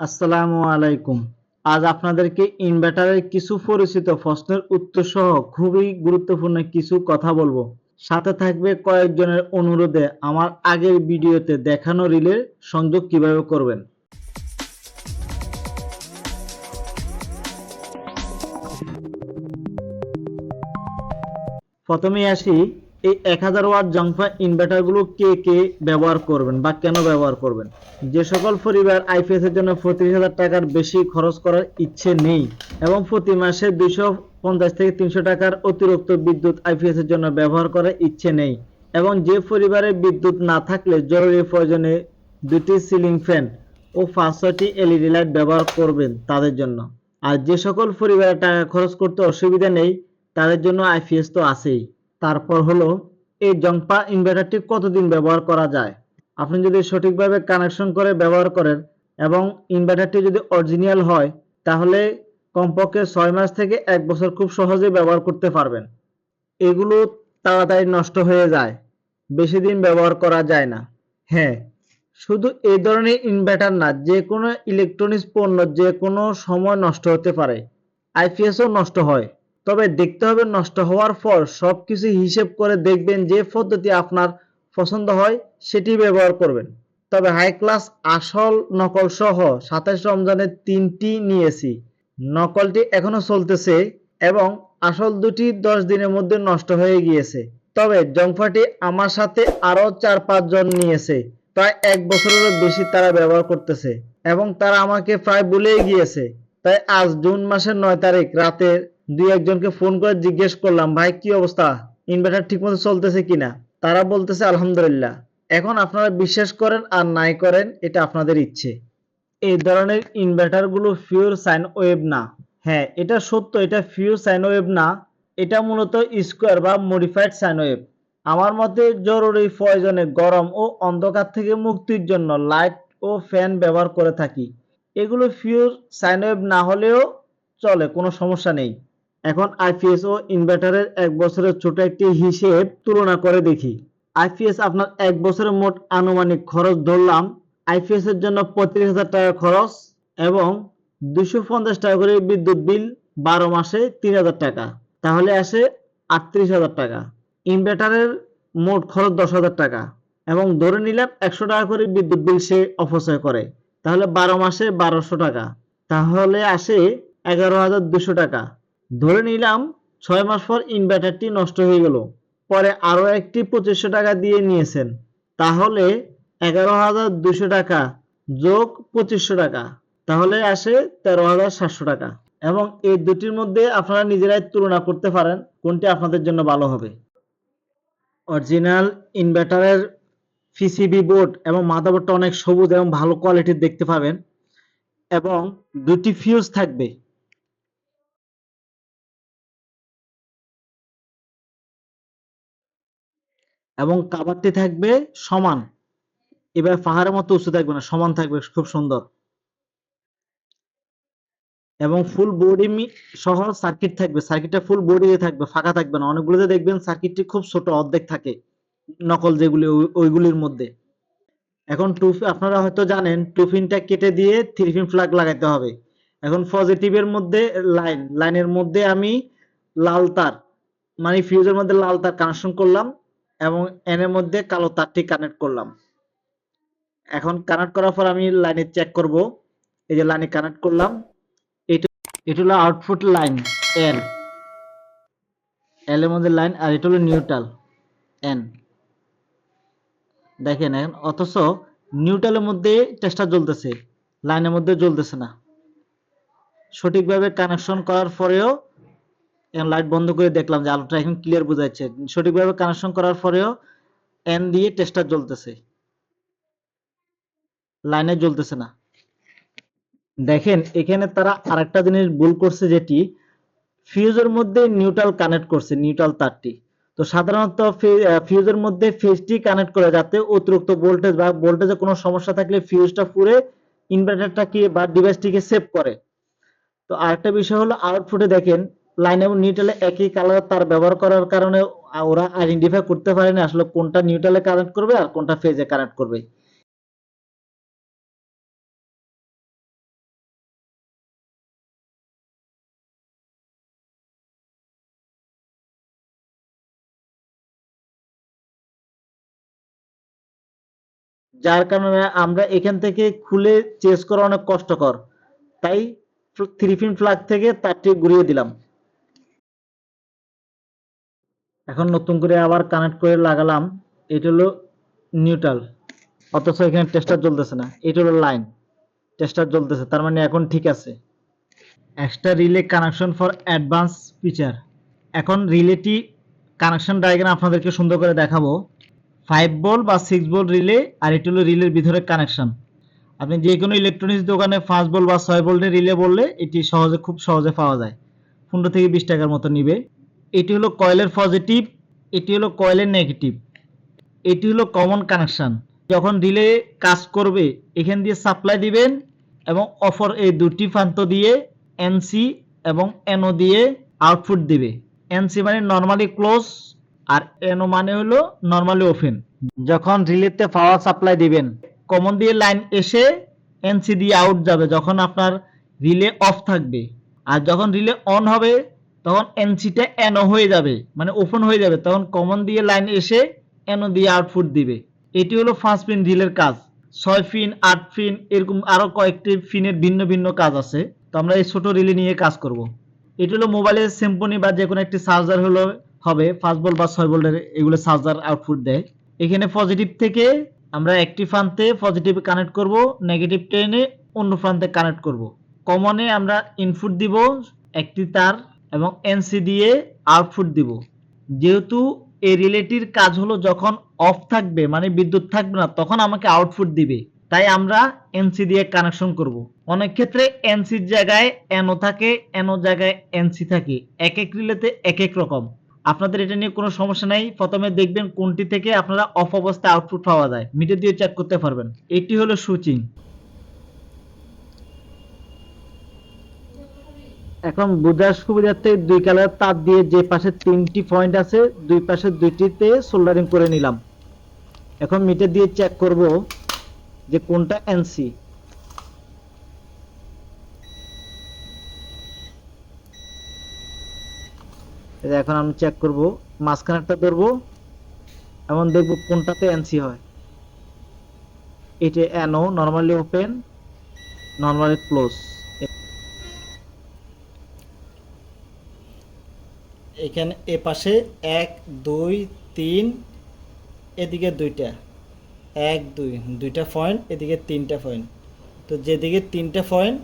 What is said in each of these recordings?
আসসালামু আলাইকুম। আজ আপনাদেরকে ইনভার্টারের কিছু পরিচিত প্রশ্নের উত্তর সহ খুবই গুরুত্বপূর্ণ কিছু কথা বলব। সাথে থাকবে কয়েকজনের অনুরোধে আমার আগের ভিডিওতে দেখানো রিলের সংযোগ কীভাবে করবেন। প্রথমেই আসি এই এক হাজার ওয়াট জংফা ইনভার্টারগুলো কে কে ব্যবহার করবেন বা কেন ব্যবহার করবেন? যে সকল পরিবার আইপিএস এর জন্য পঁচিশ হাজার টাকার বেশি খরচ করার ইচ্ছে নেই এবং প্রতি মাসে দুইশো পঞ্চাশ থেকে তিনশো টাকার অতিরিক্ত বিদ্যুৎ আইপিএস এর জন্য ব্যবহার করার ইচ্ছে নেই এবং যে পরিবারে বিদ্যুৎ না থাকলে জরুরি প্রয়োজনে দুটি সিলিং ফ্যান ও পাঁচ ছয়টি এলইডি লাইট ব্যবহার করবেন তাদের জন্য। আর যে সকল পরিবারে টাকা খরচ করতে অসুবিধা নেই, তাদের জন্য আইপিএস তো আছেই। তারপর হলো, এই জংপা ইনভার্টারটি কতদিন ব্যবহার করা যায়? আপনি যদি সঠিকভাবে কানেকশন করে ব্যবহার করেন এবং ইনভার্টারটি যদি অরিজিনাল হয়, তাহলে কমপক্ষে ছয় মাস থেকে এক বছর খুব সহজেই ব্যবহার করতে পারবেন। এগুলো তাড়াতাড়ি নষ্ট হয়ে যায়। বেশি দিন ব্যবহার করা যায় না। হ্যাঁ শুধু এই ধরনের ইনভার্টার না, যে কোনো ইলেকট্রনিক্স পণ্য, যে কোনো সময় নষ্ট হতে পারে। আইপিএসও নষ্ট হয়। তবে দেখতে হবে নষ্ট হওয়ার পর সবকিছু হিসেব করে দেখবেন যে পদ্ধতি আপনার পছন্দ হয়, সেটি ব্যবহার করবেন। তবে হাই ক্লাস আসল নকল সহ সাতাশ রমজানের তিনটি নিয়েছি। নকলটি এখনও চলতেছে এবং আসল দুটি দশ দিনের মধ্যে নষ্ট হয়ে গিয়েছে। তবে জংফাটি আমার সাথে আরও চার, পাঁচ জন নিয়েছে। প্রায় এক বছরেরও বেশি তারা ব্যবহার করতেছে এবং তারা আমাকে প্রায় বলেই গিয়েছে। তাই আজ জুন মাসের নয় তারিখ রাতে দুই একজনকে ফোন করে জিজ্ঞেস করলাম, ভাই, কি অবস্থা? ইনভার্টার ঠিকমতো চলতেছে কিনা? তারা বলতেছে, আলহামদুলিল্লাহ। এখন আপনারা বিশ্বাস করেন আর নাই করেন, এটা আপনাদের ইচ্ছে। এই ধরনের ইনভার্টারগুলো পিওর সাইন ওয়েভ না। হ্যাঁ এটা সত্য, এটা পিওর সাইন ওয়েভ না। এটা মূলত স্কোয়ার বা মডিফাইড সাইন ওয়েভ আমার মতে জরুরি, প্রয়োজনে গরম ও অন্ধকার থেকে মুক্তির জন্য লাইট ও ফ্যান ব্যবহার করে থাকি। এগুলো পিওর সাইন ওয়েভ না হলেও চলে, কোনো সমস্যা নেই। এখন আইপিএস ও ইনভার্টারের এক বছরের ছোট একটি হিসেব তুলনা করে দেখি। আইপিএস আপনার এক বছরের মোট আনুমানিক খরচ ধরলাম আইপিএস এর জন্য পঁয়ত্রিশ হাজার টাকা খরচ এবং দুশো পঞ্চাশ টাকা করে বিদ্যুৎ বিল বারো মাসে তিন হাজার টাকা। তাহলে আসে আটত্রিশ হাজার টাকা। ইনভার্টারের মোট খরচ দশ হাজার টাকা এবং ধরে নিলাম একশো টাকা করে বিদ্যুৎ বিল সে অপচয় করে। তাহলে বারো মাসে বারোশো টাকা। তাহলে আসে এগারো হাজার দুশো টাকা। ধরে নিলাম ছয় মাস পর ইনভার্টারটি নষ্ট হয়ে গেল। পরে আরও একটি পঁচিশশো টাকা দিয়ে নিয়েছেন। তাহলে এগারো হাজার দুশো টাকা যোগ পঁচিশশো টাকা। তাহলে আসে তেরো হাজার সাতশো টাকা। এবং এই দুটির মধ্যে আপনারা নিজেরাই তুলনা করতে পারেন কোনটি আপনাদের জন্য ভালো হবে। অরিজিনাল ইনভার্টারের পিসিবি বোর্ড এবং মাদারবোর্ডটা অনেক সবুজ এবং ভালো কোয়ালিটির দেখতে পাবেন। এবং দুটি ফিউজ থাকবে। এবং কাবারটি থাকবে সমান। এবার পাহাড়ের মতো উঁচু থাকবে না, সমান থাকবে, খুব সুন্দর। এবং ফুল বডি সহ সার্কিট থাকবে। সার্কিটটা ফুল বডি থাকবে, ফাঁকা থাকবে না। অনেকগুলোতে দেখবেন সার্কিটটি খুব ছোট, অর্ধেক থাকে, নকল যেগুলি ওইগুলির মধ্যে। এখন টু আপনারা হয়তো জানেন টু পিনটা কেটে দিয়ে থ্রি পিন ফ্ল্যাগ লাগাইতে হবে। এখন পজিটিভের মধ্যে লাইন লাইনের মধ্যে আমি লাল তার মানে ফিউজের মধ্যে লাল তার কানেকশন করলাম। এবং এন মধ্যে কালো তারটি কানেক্ট করলাম। এখন কানেক্ট করার পর আমি লাইনে চেক করব। এই যে লাইনে কানেক্ট করলাম, এটা এটা হলো আউটপুট লাইন এল এল এর মধ্যে লাইন আর এটা হলো নিউট্রাল এন দেখেন এখন, অথচ নিউট্রালের মধ্যে টেস্টার জ্বলতেছে লাইনের মধ্যে জ্বলতেছে না। সঠিকভাবে কানেকশন করার পরেও এখন লাইট বন্ধ করে দেখলাম যে আলোটা এখন ক্লিয়ার বোঝা যাচ্ছে সঠিকভাবে কানেকশন করার পরেও এন দিয়ে টেস্টার জ্বলতেছে। লাইনে জ্বলতেছে না। দেখেন, এখানে তারা আরেকটা জিনিস ভুল করছে যেটি ফিউজের মধ্যে নিউট্রাল কানেক্ট করছে নিউট্রাল তারটি। তো সাধারণত ফিউজের মধ্যে ফেজটি কানেক্ট করে যাতে অতিরিক্ত ভোল্টেজ বা ভোল্টেজে কোনো সমস্যা থাকলে ফিউজটা পুরে ইনভার্টারটাকে বা ডিভাইসটিকে সেভ করে। তো আরেকটা বিষয় হলো আউটপুটে দেখেন লাইন এবং নিউট্রালে একই কালার তার ব্যবহার করার কারণে ওরা আইডেন্টিফাই করতে পারেনি আসলে কোনটা নিউট্রালে কানেক্ট করবে আর কোনটা ফেজে কানেক্ট করবে। যার কারণে আমরা এখান থেকে খুলে চেস করা অনেক কষ্টকর। তাই থ্রি পিন ফ্লাগ থেকে তারটি ঘুরিয়ে দিলাম। এখন নতুন করে আবার কানেক্ট করে লাগালাম, এটা হলো নিউট্রাল অথচ এখানে টেস্টার জ্বলতেছে না, এটা হলো লাইন টেস্টার জ্বলতেছে, তার মানে এখন ঠিক আছে। Extra relay connection for advance feature এখন রিলেটি কানেকশন ডায়াগ্রাম আপনাদেরকে সুন্দর করে দেখাবো। ফাইভ বল বা সিক্স বল রিলে আর এটি হলো রিলের ভিতরে কানেকশন আপনি যে কোনো ইলেকট্রনিক্স দোকানে পাঁচ বল বা ছয় ভোল্টের রিলে বললে, এটি সহজে, খুব সহজে পাওয়া যায়। পনেরো থেকে বিশ টাকার মতো নিবে। এটি হলো কয়েলের পজিটিভ এটি হলো কয়েলের নেগেটিভ এটি হলো কমন কানেকশন যখন রিলে কাজ করবে, এখান দিয়ে সাপ্লাই দিবেন এবং অফার এই দুটি প্রান্ত দিয়ে এনসি এবং এনও দিয়ে আউটপুট দিবে। এনসি মানে নর্মালি ক্লোজ আর এনও মানে হলো নর্মালি ওপেন যখন রিলেতে পাওয়ার সাপ্লাই দিবেন কমন দিয়ে লাইন এসে এনসি দিয়ে আউট যাবে যখন আপনার রিলে অফ থাকবে। আর যখন রিলে অন হবে তখন এনসিটা এনও হয়ে যাবে মানে ওপেন হয়ে যাবে। তখন কমন দিয়ে লাইন এসে এনও দিয়ে আউটপুট দিবে। এটি হলো ফার্স্ট পিন রিলের কাজ। ছয় পিন আট পিন এরকম আরও কয়েকটি পিনের ভিন্ন ভিন্ন কাজ আছে। তো আমরা এই ছোট রিলে নিয়ে কাজ করব। এটি হলো মোবাইলের সিম্পনি বা যে কোনো একটি চার্জার হলো, হবে পাঁচ ভোল্ট বা ছয় ভোল্টের এগুলো চার্জার আউটপুট দেয়। এখানে পজিটিভ থেকে আমরা একটি প্রান্তে পজিটিভ কানেক্ট করব নেগেটিভ টেনে অন্য প্রান্তে কানেক্ট করব। কমনে আমরা ইনপুট দিব একটি তার এবং এনসি দিয়ে আউটপুট দিব। যেহেতু এই রিলেটির কাজ হলো যখন অফ থাকবে মানে বিদ্যুৎ থাকবে না, তখন আমাকে আউটপুট দিবে। তাই আমরা এনসি দিয়ে কানেকশন করব। অনেক ক্ষেত্রে এনসির জায়গায় এনও থাকে এনও জায়গায় এনসি থাকে। এক এক রিলেতে এক এক রকম। আপনাদের এটা নিয়ে কোনো সমস্যা নাই। প্রথমে দেখবেন কোনটি থেকে আপনারা অফ অবস্থায় আউটপুট পাওয়া যায়। মিটার দিয়ে চেক করতে পারবেন। এটি হলো সুইচিং এখন বোঝার সুবিধার্থে দুই কালার তার দিয়ে যে পাশে তিনটি পয়েন্ট আছে, দুই পাশে দুইটিতে সোল্ডারিং করে নিলাম। এখন মিটার দিয়ে চেক করব যে কোনটা এনসি এখন আমি চেক করব, মাঝখানেরটা ধরবো এবং দেখব কোনটাতে এনসি হয়। এটা NO normally open normally close এখানে এ পাশে এক, দুই, তিন, এদিকে দুইটা। এক, দুই, দুইটা পয়েন্ট এদিকে তিনটা পয়েন্ট তো যেদিকে তিনটা পয়েন্ট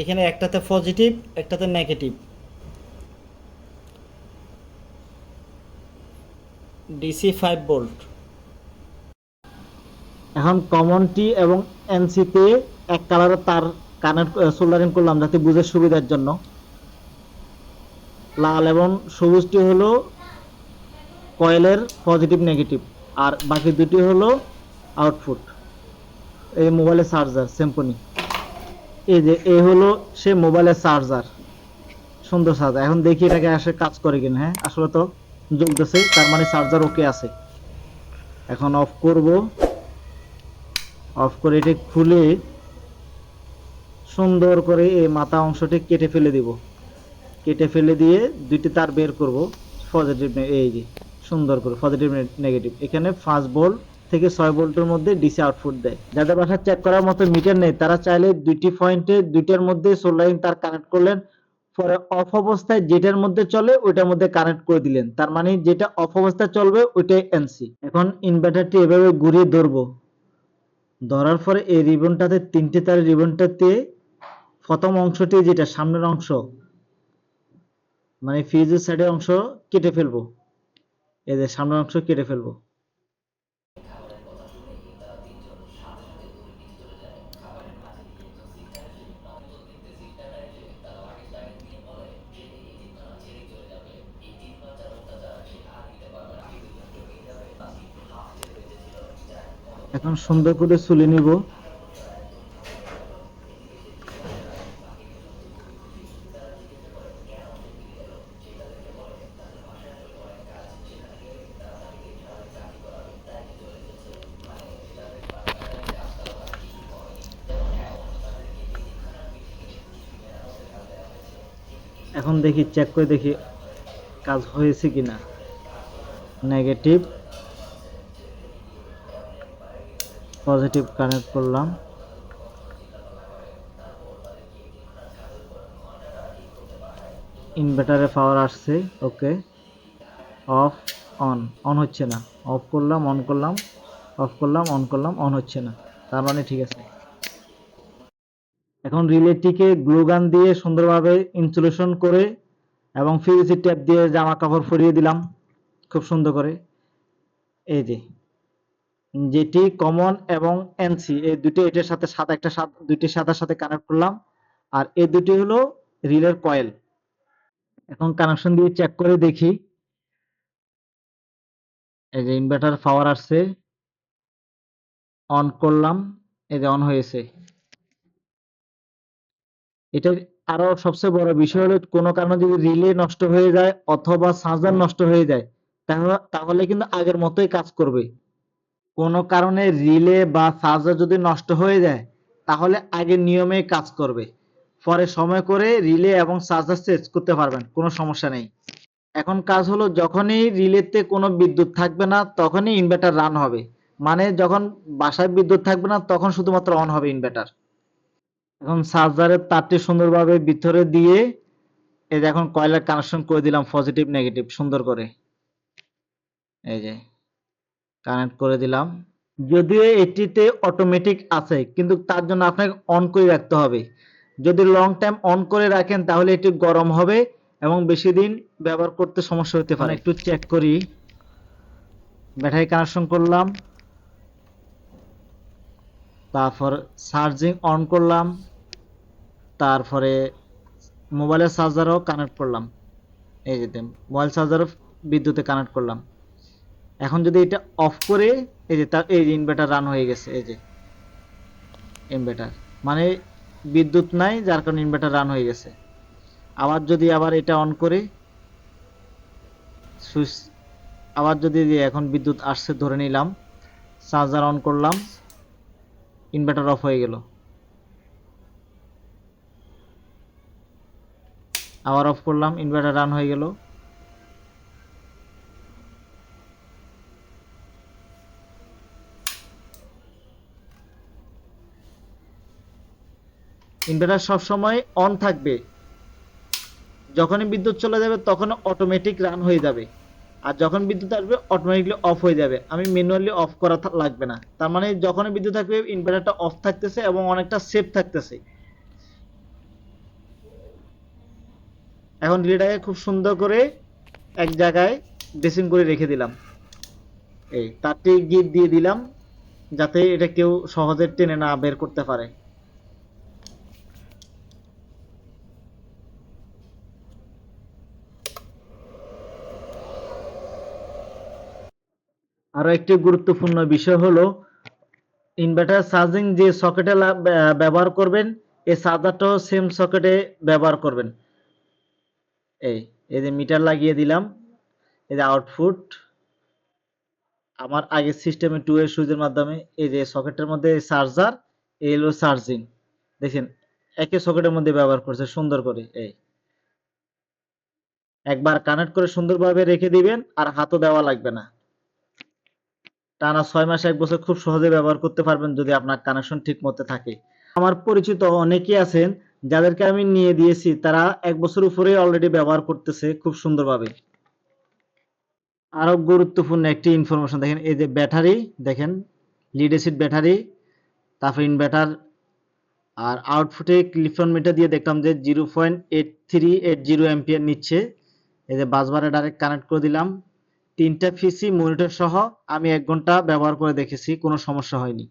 এখানে একটাতে পজিটিভ একটাতে নেগেটিভ ডিসি ফাইভ বোল্ট এখন কমনটি এবং এনসিতে এক কালারের তার কানেক্ট সোল্ডারিং করলাম যাতে বুঝার সুবিধার জন্য। লাল এবং সবুজটি হলো কয়েলের পজিটিভ, নেগেটিভ। আর বাকি দুটি হলো আউটপুট। এই মোবাইলের চার্জার সিম্পনি এই যে এ হলো সে মোবাইলের চার্জার। সুন্দর চার্জার। এখন দেখি এটাকে আসে কাজ করে কিনা হ্যাঁ? আসলে তো জ্বলতেছে, তার মানে চার্জার ওকে আছে। এখন অফ করব। অফ করে এটা খুলে সুন্দর করে এই মাথা অংশটি কেটে ফেলে দিব। কেটে ফেলে দিয়ে দুইটি তার বের করব। পজিটিভ এই যে, সুন্দর করে পজিটিভ নেগেটিভ এখানে ফার্স্ট ভোল্ট থেকে ছয় ভোল্টের মধ্যে ডিসি আউটপুট দেয়। যাদের বাসা চেক করার মতো মিটার নেই, তারা চাইলে দুইটি পয়েন্টে দুইটার মধ্যে সোল্ডারিং তার কানেক্ট করলেন। পরে অফ অবস্থায় যেটার মধ্যে চলে, ওইটার মধ্যে কানেক্ট করে দিলেন। তার মানে যেটা অফ অবস্থায় চলবে, ওইটাই এনসি এখন ইনভার্টারটি এভাবে ঘুরিয়ে ধরবো। ধরার পরে এই রিবনটাতে তিনটে তার রিবনটাতে প্রথম অংশটি যেটা, সামনের অংশ মানে ফ্রিজের সাইডের অংশ কেটে ফেলব। এই যে সামনের অংশ কেটে ফেলব। এখন সুন্দর করে চুলে নিব। এখন দেখি চেক করে দেখি কাজ হয়েছে কি না নেগেটিভ পজিটিভ কানেক্ট করলাম ইনভার্টারে পাওয়ার আসছে ওকে অফ অন অন হচ্ছে না। অফ করলাম অন করলাম অফ করলাম অন করলাম অন হচ্ছে না। তার মানে ঠিক আছে। এখন রিলেটিকে গ্লুগান দিয়ে সুন্দরভাবে ইনসুলেশন করে এবং ফিউসি ট্যাপ দিয়ে জামা কাপড় ফরিয়ে দিলাম, খুব সুন্দর করে। এই যে, যেটি কমন এবং এনসি এই দুটো এটার সাথে সাদা, একটা দুইটি সাদার সাথে কানেক্ট করলাম। আর এই দুটি হলো রিলের কয়েল এখন কানেকশন দিয়ে চেক করে দেখি। এই যে ইনভার্টার পাওয়ার আসছে। অন করলাম, এই যে অন হয়েছে। এটা আরও সবচেয়ে বড় বিষয় হলো কোনো কারণে যদি রিলে নষ্ট হয়ে যায় অথবা চার্জার নষ্ট হয়ে যায় তাহলে কিন্তু আগের মতোই কাজ করবে। কোনো কারণে রিলে বা চার্জার যদি নষ্ট হয়ে যায়, তাহলে আগের নিয়মে কাজ করবে। পরে সময় করে রিলে এবং চার্জার চেঞ্জ করতে পারবেন, কোনো সমস্যা নেই। এখন কাজ হলো যখনই রিলেতে কোনো বিদ্যুৎ থাকবে না, তখনই ইনভার্টার রান হবে। মানে যখন বাসায় বিদ্যুৎ থাকবে না, তখন শুধুমাত্র অন হবে ইনভার্টার এখন চার্জারের তারটি সুন্দরভাবে ভিতরে দিয়ে এই যে এখন কয়লার কানেকশন করে দিলাম পজিটিভ নেগেটিভ সুন্দর করে। এই যে কানেক্ট করে দিলাম। যদিও এটিতে অটোমেটিক আছে কিন্তু তার জন্য আপনাকে অন করে রাখতে হবে। যদি লং টাইম অন করে রাখেন তাহলে এটি গরম হবে এবং বেশি দিন ব্যবহার করতে সমস্যা হতে পারে। একটু চেক করি। ব্যাটারি কানেকশন করলাম। তারপর চার্জিং অন করলাম, তারপরে মোবাইলের চার্জারও কানেক্ট করলাম। এই যে মোবাইল চার্জারও বিদ্যুতে কানেক্ট করলাম। এখন যদি এটা অফ করে, এই যে তার, এই যে ইনভার্টার রান হয়ে গেছে, এই যে ইনভার্টার মানে বিদ্যুৎ নাই, যার কারণে ইনভার্টার রান হয়ে গেছে। আবার যদি আবার এটা অন করে, সুইচ আবার যদি এখন বিদ্যুৎ আসছে, ধরে নিলাম চার্জার অন করলাম ইনভার্টার অফ হয়ে গেল। আবার অফ করলাম ইনভার্টার রান হয়ে গেল। ইনভার্টার সবসময় অন থাকবে। যখনই বিদ্যুৎ চলে যাবে তখন অটোমেটিক রান হয়ে যাবে। আর যখন বিদ্যুৎ আসবে অটোমেটিকলি অফ হয়ে যাবে। আমি ম্যানুয়ালি অফ করা লাগবে না। তার মানে যখনই বিদ্যুৎ থাকবে ইনভার্টারটা অফ থাকতেছে এবং অনেকটা সেফ থাকতেছে। এখন রিলেটাকে খুব সুন্দর করে এক জায়গায় ড্রেসিং করে রেখে দিলাম। এই, তারটি গিট দিয়ে দিলাম, যাতে এটা কেউ সহজে টেনে না বের করতে পারে। আরও একটি গুরুত্বপূর্ণ বিষয় হলো ইনভার্টার চার্জিং যে সকেটে ব্যবহার করবেন, এই চার্জারটাও সেম সকেটে ব্যবহার করবেন। এই এই যে মিটার লাগিয়ে দিলাম, এই যে আউটপুট আমার আগের সিস্টেমে টু এর সুইচের মাধ্যমে এই যে সকেটের মধ্যে চার্জার এই হলো চার্জিং দেখেন, একই সকেটের মধ্যে ব্যবহার করছে, সুন্দর করে, এই। একবার কানেক্ট করে সুন্দরভাবে রেখে দিবেন, আর হাতও দেওয়া লাগবে না। টানা ছয় মাস, এক বছর খুব সহজে ব্যবহার করতে পারবেন যদি আপনার কানেকশন ঠিক মতো থাকে। আমার পরিচিত অনেকেই আছেন, যাদেরকে আমি নিয়ে দিয়েছি, তারা এক বছর উপরে অলরেডি ব্যবহার করতেছে খুব সুন্দরভাবে। আরও গুরুত্বপূর্ণ একটি ইনফরমেশন দেখেন, এই যে ব্যাটারি, দেখেন লিড ব্যাটারি, তারপর ইনভার্টার আর আউটফুটে ক্লিফন মিটার দিয়ে দেখলাম যে zero point eight three eight zero ampere নিচ্ছে। এই যে বাসবারে ডাইরেক্ট কানেক্ট করে দিলাম। তিনটা পিসি মনিটর সহ আমি এক ঘণ্টা ব্যবহার করে দেখেছি কোনো সমস্যা হয়নি।